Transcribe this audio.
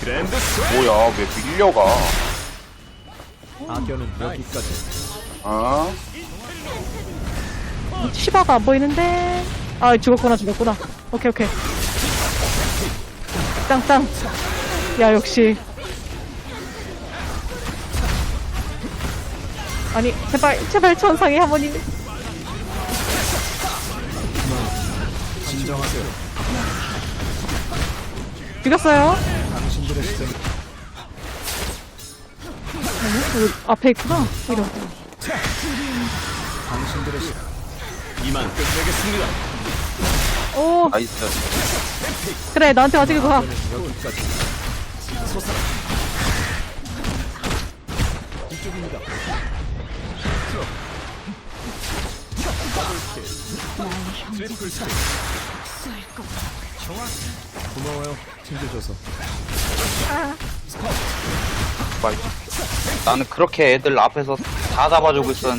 그랜드 스웨 뭐야 왜 밀려가 악연은 여기까지 어? 시바가 안 보이는데. 아, 죽었구나, 죽었구나. 오케이, 오케이. 땅땅. 야, 역시. 아니, 제발, 제발, 천상의 하모님. 진정하세요 죽였어요. 당신들의 시점 아니, 여기 앞에 있구나. 이런. 당신들의 시점 이만 끝내겠습니다 오, 나이스 그래, 나한테 맞으고 가. 여기까지 솟아라 이쪽입니다 트리플 스틱 고마워요 챙겨줘서 말. 나는 그렇게 애들 앞에서 다 잡아주고 있었는데